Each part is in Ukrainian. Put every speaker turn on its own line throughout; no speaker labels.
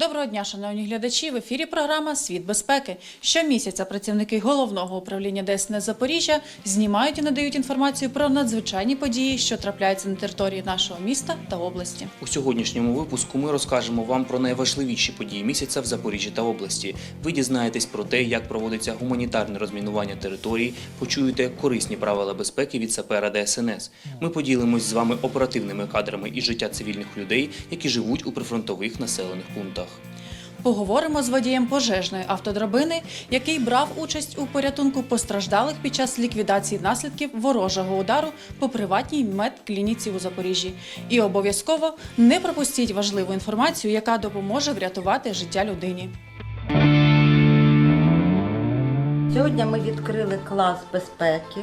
Доброго дня, шановні глядачі. В ефірі програма Світ безпеки. Щомісяця працівники головного управління ДСНС Запоріжжя знімають і надають інформацію про надзвичайні події, що трапляються на території нашого міста та області.
У сьогоднішньому випуску ми розкажемо вам про найважливіші події місяця в Запоріжжі та області. Ви дізнаєтесь про те, як проводиться гуманітарне розмінування територій, почуєте корисні правила безпеки від сапера ДСНС. Ми поділимось з вами оперативними кадрами із життя цивільних людей, які живуть у прифронтових населених пунктах.
Поговоримо з водієм пожежної автодрабини, який брав участь у порятунку постраждалих під час ліквідації наслідків ворожого удару по приватній медклініці у Запоріжжі. І обов'язково не пропустіть важливу інформацію, яка допоможе врятувати життя людині.
Сьогодні ми відкрили клас безпеки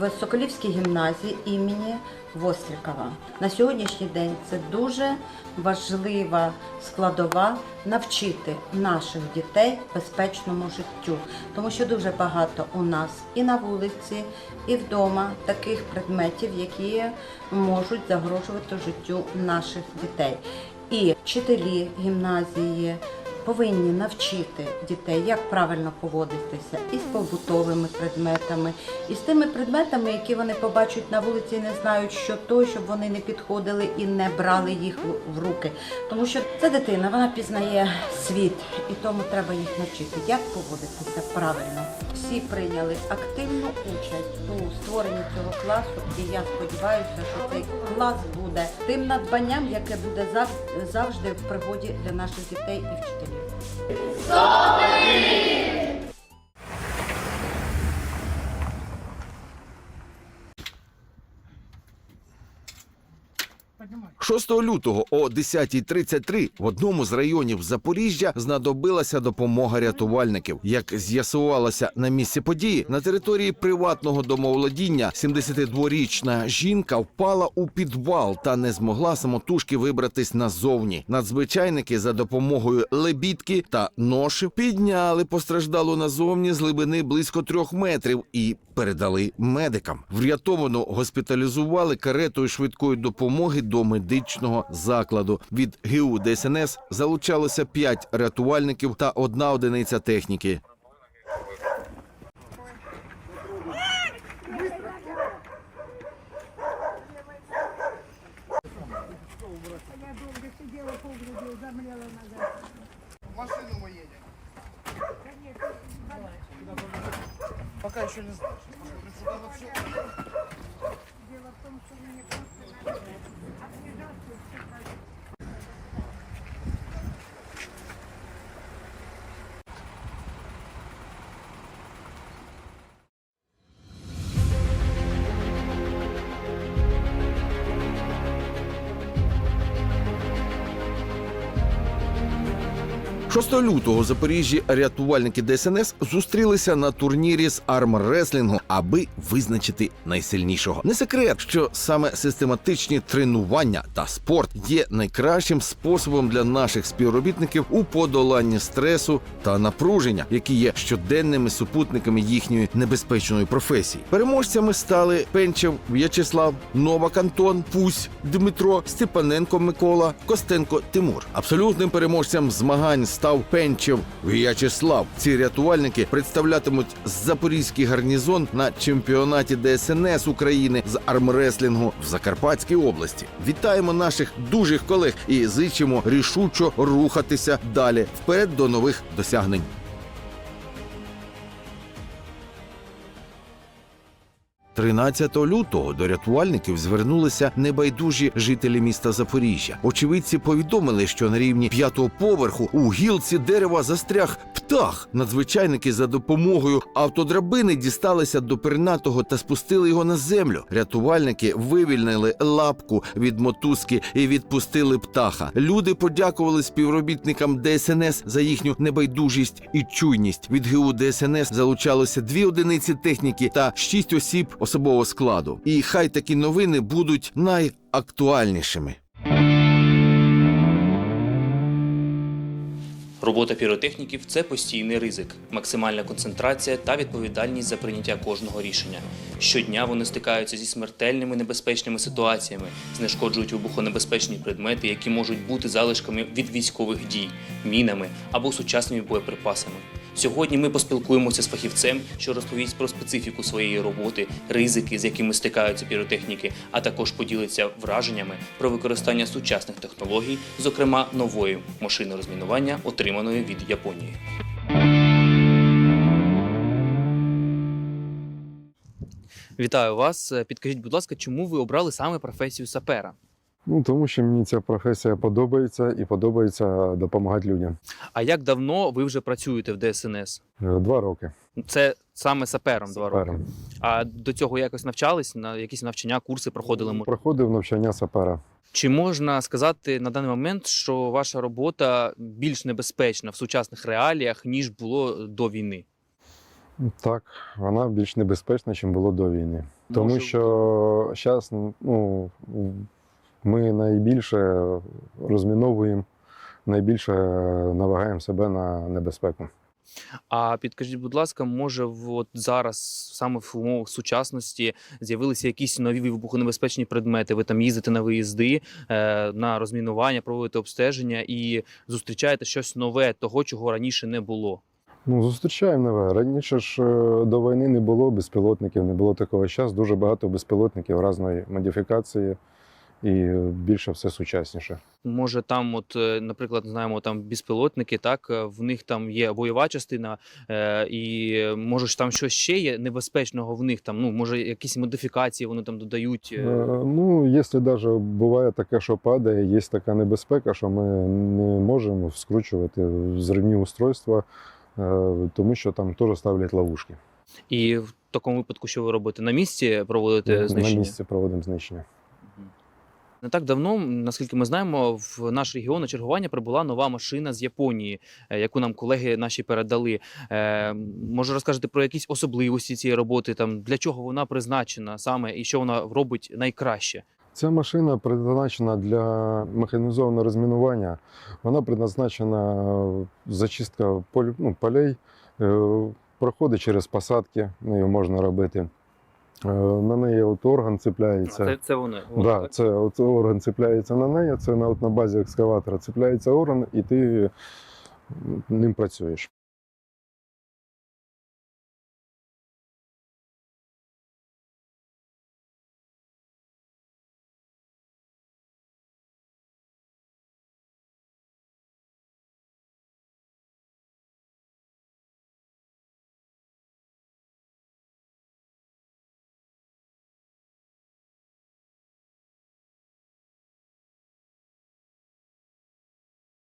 в Соколівській гімназії імені Вострікова. На сьогоднішній день це дуже важлива складова навчити наших дітей безпечному життю, тому що дуже багато у нас і на вулиці, і вдома таких предметів, які можуть загрожувати життю наших дітей. І вчителі гімназії повинні навчити дітей, як правильно поводитися із побутовими предметами, і з тими предметами, які вони побачать на вулиці, і не знають, що то, щоб вони не підходили і не брали їх в- руки. Тому що ця дитина вона пізнає світ, і тому треба їх навчити, як поводитися правильно. Всі прийняли активну участь у створенні цього класу, і я сподіваюся, що цей клас буде тим надбанням, яке буде завжди в пригоді для наших дітей і вчителів.
Добрий
6 лютого о 10.33 в одному з районів Запоріжжя знадобилася допомога рятувальників. Як з'ясувалося на місці події, на території приватного домоволодіння 72-річна жінка впала у підвал та не змогла самотужки вибратись назовні. Надзвичайники за допомогою лебідки та ношів підняли постраждалу назовні з глибини близько трьох метрів і передали медикам. Врятовану госпіталізували каретою швидкої допомоги до медичного закладу. Від ГУ ДСНС залучалося п'ять рятувальників та одна одиниця техніки.
Пока еще не знаю. Дело в том, знаешь. Сюда вообще...
– 6 лютого у Запоріжжі рятувальники ДСНС зустрілися на турнірі з армреслінгу, аби визначити найсильнішого. Не секрет, що саме систематичні тренування та спорт є найкращим способом для наших співробітників у подоланні стресу та напруження, які є щоденними супутниками їхньої небезпечної професії. Переможцями стали Пенчев В'ячеслав, Новак Антон, Пусь Дмитро, Степаненко Микола, Костенко Тимур. Абсолютним переможцем змагань став Пенчев В'ячеслав. Ці рятувальники представлятимуть запорізький гарнізон на чемпіонаті ДСНС України з армреслінгу в Закарпатській області. Вітаємо наших дужих колег і зичимо рішучо рухатися далі вперед до нових досягнень. 13 лютого до рятувальників звернулися небайдужі жителі міста Запоріжжя. Очевидці повідомили, що на рівні п'ятого поверху у гілці дерева застряг птах. Надзвичайники за допомогою автодрабини дісталися до пернатого та спустили його на землю. Рятувальники вивільнили лапку від мотузки і відпустили птаха. Люди подякували співробітникам ДСНС за їхню небайдужість і чуйність. Від ГУ ДСНС залучалося дві одиниці техніки та шість осіб особового складу. І хай такі новини будуть найактуальнішими.
Робота піротехніків це постійний ризик, максимальна концентрація та відповідальність за прийняття кожного рішення. Щодня вони стикаються зі смертельними небезпечними ситуаціями, знешкоджують вибухонебезпечні предмети, які можуть бути залишками від військових дій, мінами або сучасними боєприпасами. Сьогодні ми поспілкуємося з фахівцем, що розповість про специфіку своєї роботи, ризики, з якими стикаються піротехніки, а також поділиться враженнями про використання сучасних технологій, зокрема нової машини розмінування, отриманої від Японії. Вітаю вас. Підкажіть, будь ласка, чому ви обрали саме професію сапера?
Ну, тому що мені ця професія подобається і подобається допомагати людям.
А як давно ви вже працюєте в ДСНС?
Е, Два роки.
Це саме сапером два роки. А до цього якось навчались на якісь навчання, курси проходили? може?
Проходив навчання сапера.
Чи можна сказати на даний момент, що ваша робота більш небезпечна в сучасних реаліях ніж було до війни?
Так, вона більш небезпечна, ніж було до війни. Тому
Може,
що зараз ну, ми найбільше розміновуємо, найбільше навагаємо себе на небезпеку.
А підкажіть, будь ласка, може, от зараз саме в умовах сучасності з'явилися якісь нові вибухонебезпечні предмети? Ви там їздите на виїзди, е, на розмінування, проводите обстеження і зустрічаєте щось нове, того, чого раніше не було.
Ну, зустрічаємо нове. Раніше ж е, до війни не було безпілотників, не було такого. Зараз дуже багато безпілотників різної модифікації і більше все сучасніше.
Може, там, от, е, наприклад, знаємо, там безпілотники, так е, в них там є бойова частина, е, і е, може ж там щось ще є небезпечного в них. Там ну може якісь модифікації вони там додають.
Е,
е,
Ну, якщо навіть буває таке, що падає, є така небезпека, що ми не можемо скручувати взривні устройства, е, тому що там теж ставлять ловушки.
І в такому випадку, що ви робите? На місці проводите
На
знищення?
місці проводимо знищення.
Не так давно, наскільки ми знаємо, в наш регіон на чергування прибула нова машина з Японії, е, яку нам колеги наші передали. Е, Може, розкажете про якісь особливості цієї роботи, там для чого вона призначена саме і що вона робить найкраще?
Ця машина призначена для механізованого розмінування. Вона предназначена зачистка поль, ну, полей, е, проходить через посадки, нею можна робити. Е, На неї от орган цепляється.
Це, це вони.
Да,
так?
це от орган цепляється на неї, це на, от на базі екскаватора цепляється орган, і ти ним працюєш.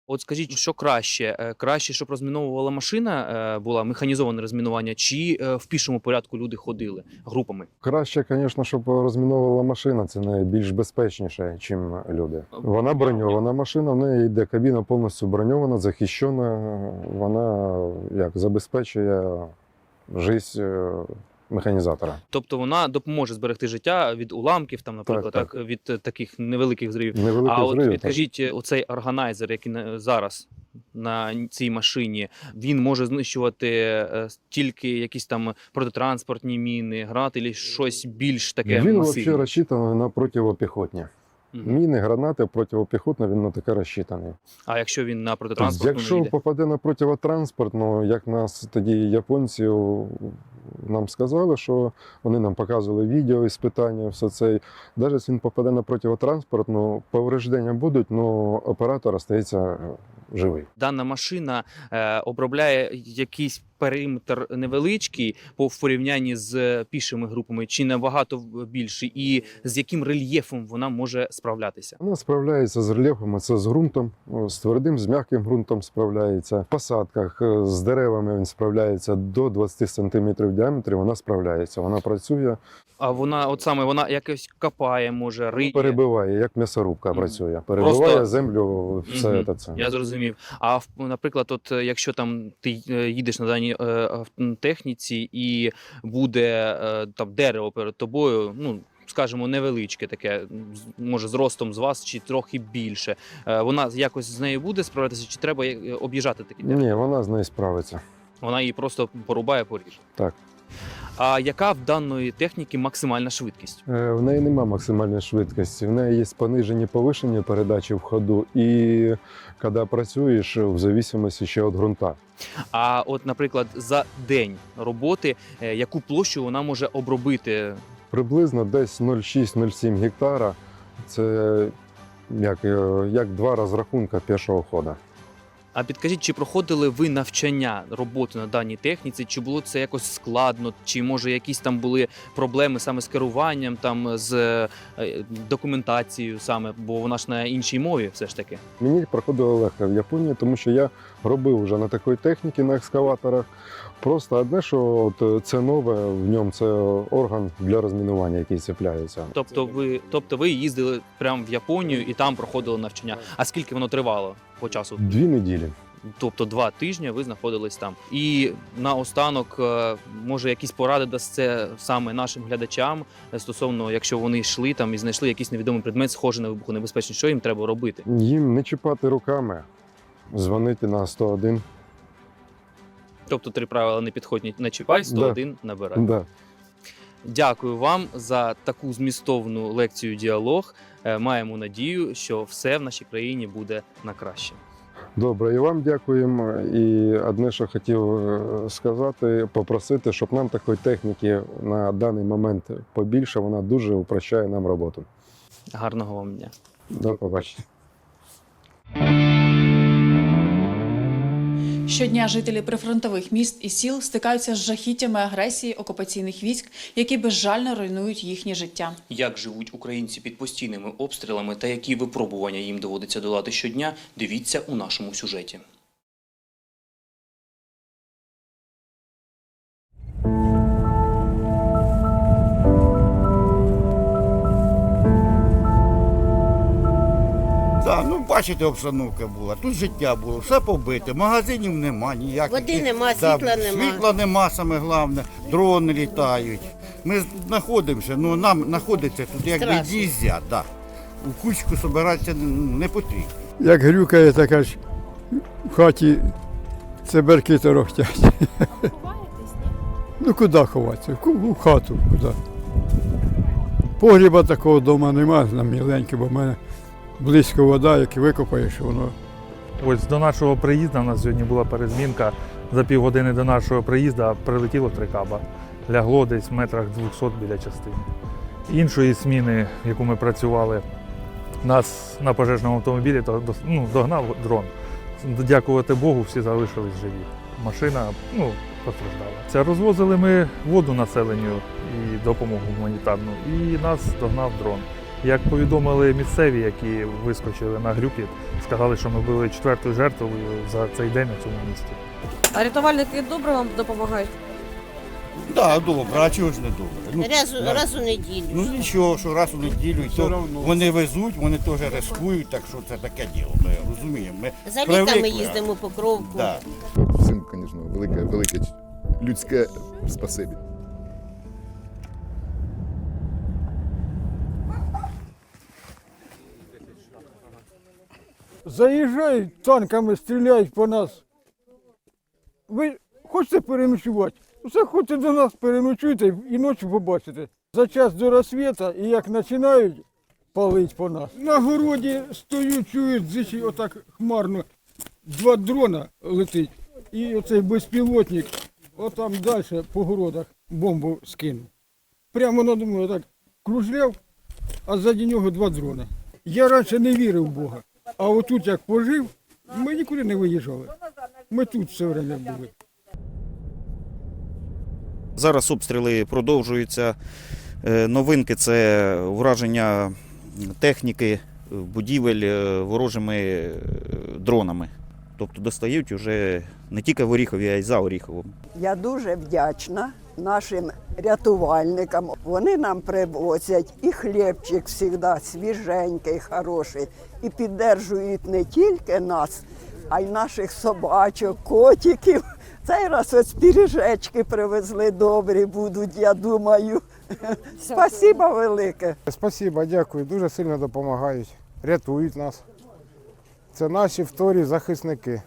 От скажіть, що краще? Е, Краще, щоб розміновувала машина, е, була механізоване розмінування, чи е, в пішому порядку люди ходили групами?
Краще, звісно, щоб розміновувала машина, це найбільш безпечніше, ніж люди. Вона броньована машина, в неї йде кабіна повністю броньована, захищена. Вона як забезпечує життя механізатора.
Тобто вона допоможе зберегти життя від уламків, там, наприклад, так,
так.
від е, таких невеликих зривів.
Невеликий
А от
зрив. так.
підкажіть, е, оцей органайзер, який зараз на цій машині, він може знищувати е, тільки якісь там протитранспортні міни, гранати, чи щось більш таке
Він взагалі розчитаний на противопіхотні. Міни, гранати противопіхотні, він на таке розчитаний.
А якщо він на протитранспортну не
Якщо
йде?
попаде на противотранспортну, як нас тоді японці о, нам сказали, що вони нам показували відео із питання, все це. Навіть він попаде на противотранспортну, повреждення будуть, але оператор остається е, живий.
дана машина е, обробляє якийсь периметр невеличкий по в порівнянні з пішими групами, чи набагато більший, і з яким рельєфом вона може справлятися?
Вона справляється з рельєфом, це з ґрунтом, з твердим, з м'яким ґрунтом справляється. В посадках е, з деревами він справляється до 20 см в діаметрі. Вона справляється. Вона працює,
А вона, от саме, вона якось копає, може риє.
перебиває, як м'ясорубка
Мгм.
працює. Перебиває
Просто-
землю, все
Мгм.
це. це.
Я зрозумів. А наприклад, от е, якщо там ти е, їдеш на даній е, техніці і буде е, там дерево перед тобою, ну скажімо, невеличке, таке, може, з ростом з вас чи трохи більше. Е, Вона якось з нею буде справлятися, чи треба об'їжджати такі техніки?
Ні, вона з нею справиться.
Вона її просто порубає поріже.
Так.
А яка в даної техніки максимальна швидкість?
В неї нема максимальної швидкості. В неї є понижені повишені передачі в ходу, і коли працюєш, в зависимості ще від ґрунта.
А от, наприклад, за день роботи, е, яку площу вона може обробити?
Приблизно десь 0,6-0,7 гектара. Це як, е, як два розрахунка пішого ходу.
А підкажіть, чи проходили ви навчання роботи на даній техніці? Чи було це якось складно? Чи може якісь там були проблеми саме з керуванням, там з е, документацією саме, бо вона ж на іншій мові все ж таки?
Мені проходило легко в Японії, тому що я робив вже на такій техніці на екскаваторах. Просто одне, що от е, це нове, в ньому це орган для розмінування, який цепляється.
Тобто ви, тобто ви їздили прямо в Японію і там проходили навчання. А скільки воно тривало по часу?
Дві неділі.
Тобто два тижні ви знаходились там. І наостанок, е, може, якісь поради дасте саме нашим глядачам стосовно, якщо вони йшли там і знайшли якийсь невідомий предмет, схожий на вибухонебезпечний, що їм треба робити?
Їм не чіпати руками, дзвонити на 101.
Тобто три правила не підходь, не чіпай, 101 набирай.
Да.
Дякую вам за таку змістовну лекцію діалог. Е, Маємо надію, що все в нашій країні буде на краще.
Добре, і вам дякуємо. І одне, що хотів е, сказати, попросити, щоб нам такої техніки на даний момент побільше. Вона дуже упрощає нам роботу.
Гарного вам дня.
До побачення.
Щодня жителі прифронтових міст і сіл стикаються з жахіттями агресії окупаційних військ, які безжально руйнують їхнє життя.
Як живуть українці під постійними обстрілами та які випробування їм доводиться долати щодня, дивіться у нашому сюжеті.
Бачите, обстановка була. Тут життя було, все побите, магазинів нема, ніяких.
Води нема,
Да,
світла нема.
Світла нема, саме головне, дрони літають. Ми знаходимося, ну нам знаходиться тут якби
Страшно.
нельзя, да. У кучку збиратися не потрібно.
Як грюкає, така ж в хаті циберки торохтять. Ну куди ховатися? У хату куди. Погріба такого вдома немає, на міленьке, бо в мене близько вода, як і викопаєш, воно
Ось до нашого приїзду у нас сьогодні була перезмінка. За півгодини до нашого приїзду прилетіло три каба. Лягло десь в метрах 200 біля частини. Іншої зміни, яку ми працювали, нас на пожежному автомобілі то- ну, догнав дрон. Дякувати Богу, всі залишились живі. Машина ну, постраждала. Це розвозили ми воду населенню і допомогу гуманітарну, і нас догнав дрон. Як повідомили місцеві, які вискочили на грюкіт, сказали, що ми були четвертою жертвою за цей день на цьому місці.
А рятувальники добре вам допомагають?
Так, да, добре, а чого ж не добре? Ну,
раз,
да.
раз у неділю.
ну нічого, що раз у неділю, і то вони везуть, вони теж рискують, так що це таке діло. Ми розуміємо. Ми
За ліками
привикли.
їздимо по кровку.
Да.
Всім, звісно, велике, велике людське спасибі.
Заїжджають танками, стріляють по нас. Ви хочете переночувати? Заходьте до нас, переночуйте і ночі побачите. За час до розсвіта і як починають палити по нас. На городі стою, чують зичі отак хмарно. Два дрона летить. І оцей безпілотник отам далі по городах бомбу скинув. Прямо над мною так кружляв, а ззаді нього два дрона. Я раніше не вірив в Бога. А отут як пожив, ми нікуди не виїжджали. Ми тут все время були.
Зараз обстріли продовжуються. Е, Новинки це враження техніки, будівель е, ворожими е, дронами. Тобто достають вже не тільки в Оріхові, а й за Оріховом.
Я дуже вдячна нашим рятувальникам. Вони нам привозять і хлібчик завжди свіженький, хороший, і піддержують не тільки нас, а й наших собачок, котиків. Цей раз ось піріжечки привезли добрі будуть, я думаю. Спасибо велике.
Спасибо, дякую. Дуже сильно допомагають, рятують нас. Це наші вторі захисники.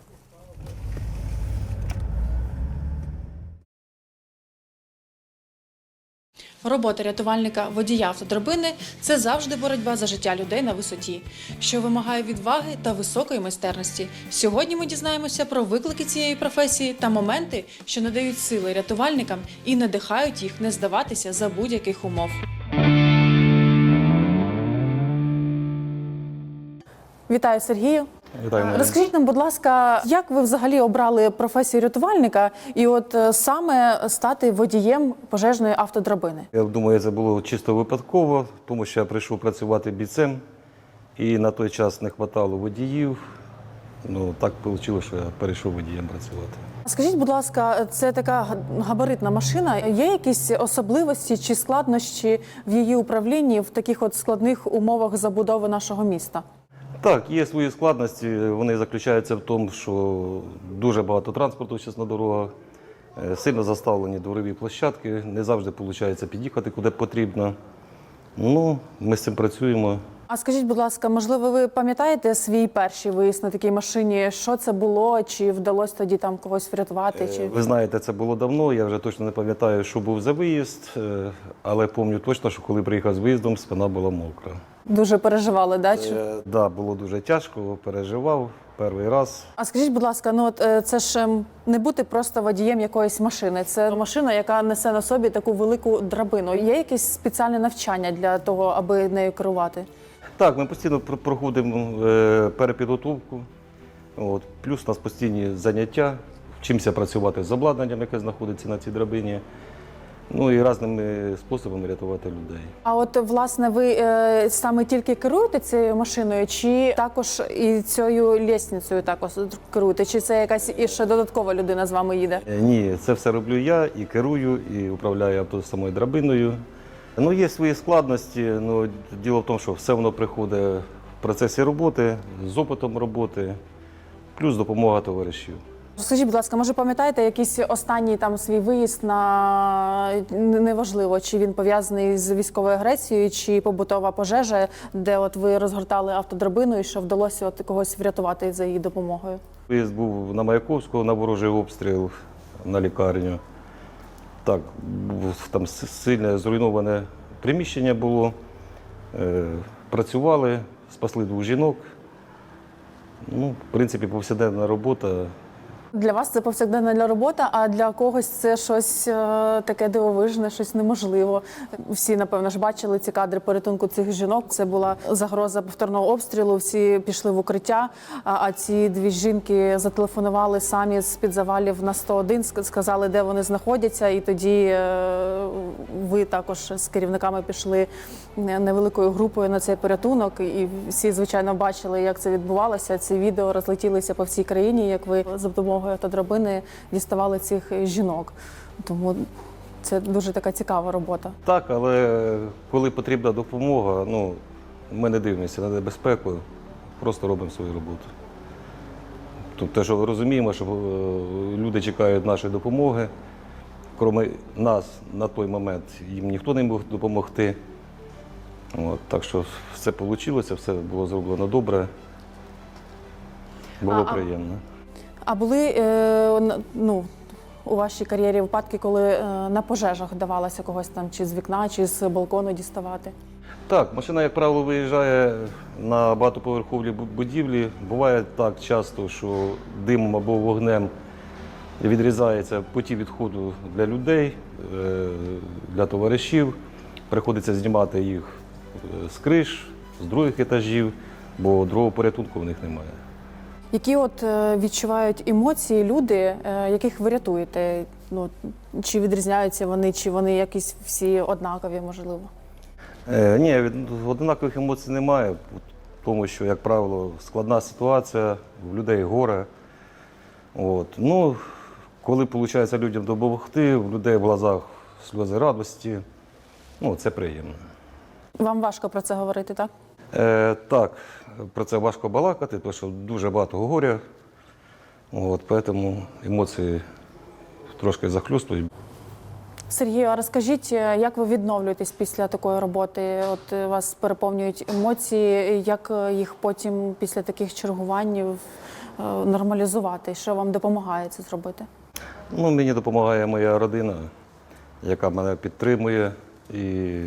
Робота рятувальника водія автодрабини це завжди боротьба за життя людей на висоті, що вимагає відваги та високої майстерності. Сьогодні ми дізнаємося про виклики цієї професії та моменти, що надають сили рятувальникам і надихають їх не здаватися за будь-яких умов. Вітаю Сергію. Розкажіть нам, будь ласка, як ви взагалі обрали професію рятувальника і от е, саме стати водієм пожежної автодрабини?
Я думаю, це було чисто випадково, тому що я прийшов працювати бійцем, і на той час не вистачало водіїв. Ну так вийшло, що я перейшов водієм працювати.
Скажіть, будь ласка, це така габаритна машина. Є якісь особливості чи складнощі в її управлінні в таких от складних умовах забудови нашого міста?
Так, є свої складності. Вони заключаються в тому, що дуже багато транспорту зараз на дорогах, е, сильно заставлені дворові площадки, не завжди виходить під'їхати куди потрібно. Ну, ми з цим працюємо.
А скажіть, будь ласка, можливо, ви пам'ятаєте свій перший виїзд на такій машині? Що це було? Чи вдалося тоді там когось врятувати? Чи
Ви знаєте, це було давно. Я вже точно не пам'ятаю, що був за виїзд, е, але пам'ятаю точно, що коли приїхав з виїздом, спина була мокра.
Дуже переживали? Да? Чи...
Так, да, було дуже тяжко, переживав перший раз.
А скажіть, будь ласка, ну от е, це ж ем, не бути просто водієм якоїсь машини. Це машина, яка несе на собі таку велику драбину. Є якесь спеціальне навчання для того, аби нею керувати?
Так, ми постійно пр- проходимо е, перепідготовку. От, плюс у нас постійні заняття, вчимося працювати з обладнанням, яке знаходиться на цій драбині. Ну і різними способами рятувати людей.
А от власне ви е, саме тільки керуєте цією машиною, чи також і цією лісницею також керуєте? Чи це якась і ще додаткова людина з вами їде?
Е, Ні, це все роблю я і керую, і управляю авто самою драбиною. Ну, є свої складності. Ну, діло в тому, що все воно приходить в процесі роботи, з опитом роботи, плюс допомога товаришів.
Скажіть, будь ласка, може пам'ятаєте якийсь останній там свій виїзд на неважливо, чи він пов'язаний з військовою агресією, чи побутова пожежа, де от ви розгортали автодрабину і що вдалося от когось врятувати за її допомогою?
Виїзд був на Маяковського на ворожий обстріл на лікарню. Так, там сильне зруйноване приміщення було. Е, працювали, спасли двох жінок. Ну, в принципі, повсякденна робота.
Для вас це повсякденна для робота, а для когось це щось е, таке дивовижне, щось неможливо. Всі, напевно, ж бачили ці кадри порятунку цих жінок. Це була загроза повторного обстрілу. Всі пішли в укриття. А, ці дві жінки зателефонували самі з під завалів на 101, сказали, де вони знаходяться. І тоді е, ви також з керівниками пішли невеликою групою на цей порятунок. І всі, звичайно, бачили, як це відбувалося. Ці відео розлетілися по всій країні, як ви за допомогою автодрабини діставали цих жінок. Тому це дуже така цікава робота.
Так, але коли потрібна допомога, ну, ми не дивимося на небезпеку, просто робимо свою роботу. Тобто, що розуміємо, що е, люди чекають нашої допомоги. Крім нас на той момент їм ніхто не міг допомогти. От, так що все вийшло, все було зроблено добре. Було
А-
приємно.
А були е, ну, у вашій кар'єрі випадки, коли е, на пожежах давалося когось там чи з вікна, чи з балкону діставати?
Так, машина, як правило, виїжджає на багатоповерхові будівлі. Буває так часто, що димом або вогнем відрізається путі відходу для людей, е, для товаришів. Приходиться знімати їх з криш, з других етажів, бо другого порятунку в них немає.
Які от е, відчувають емоції люди, е, яких ви рятуєте? Ну, чи відрізняються вони, чи вони якісь всі однакові, можливо?
Е, ні, від- однакових емоцій немає, тому що, як правило, складна ситуація, в людей горе. От. Ну, коли виходить людям допомогти, в людей в глазах сльози радості, ну, це приємно.
Вам важко про це говорити, так?
Е, так, про це важко балакати, тому що дуже багато горя. От, тому емоції трошки захлюстують.
Сергію, а розкажіть, е, як ви відновлюєтесь після такої роботи? От е, вас переповнюють емоції, як е, їх потім після таких чергувань нормалізувати? Що вам допомагає це зробити?
Ну, мені допомагає моя родина, яка мене підтримує і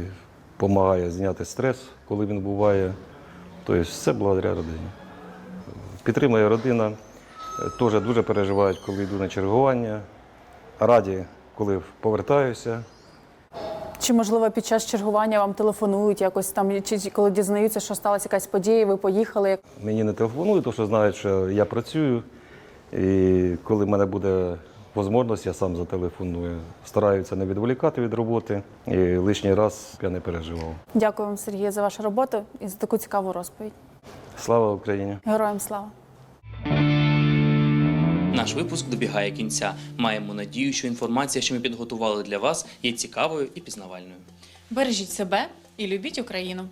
допомагає зняти стрес, коли він буває. Тобто все благодаря родині. Підтримує родина, теж дуже переживають, коли йду на чергування. Раді, коли повертаюся.
Чи можливо під час чергування вам телефонують якось там, чи чи коли дізнаються, що сталася якась подія, ви поїхали?
Мені не телефонують, тому що знають, що я працюю. І коли в мене буде можливість, я сам зателефоную. Стараюся не відволікати від роботи і лишній раз я не переживав.
Дякую вам, Сергію, за вашу роботу і за таку цікаву розповідь.
Слава Україні!
Героям слава!
Наш випуск добігає кінця. Маємо надію, що інформація, що ми підготували для вас, є цікавою і пізнавальною. Бережіть себе і любіть Україну.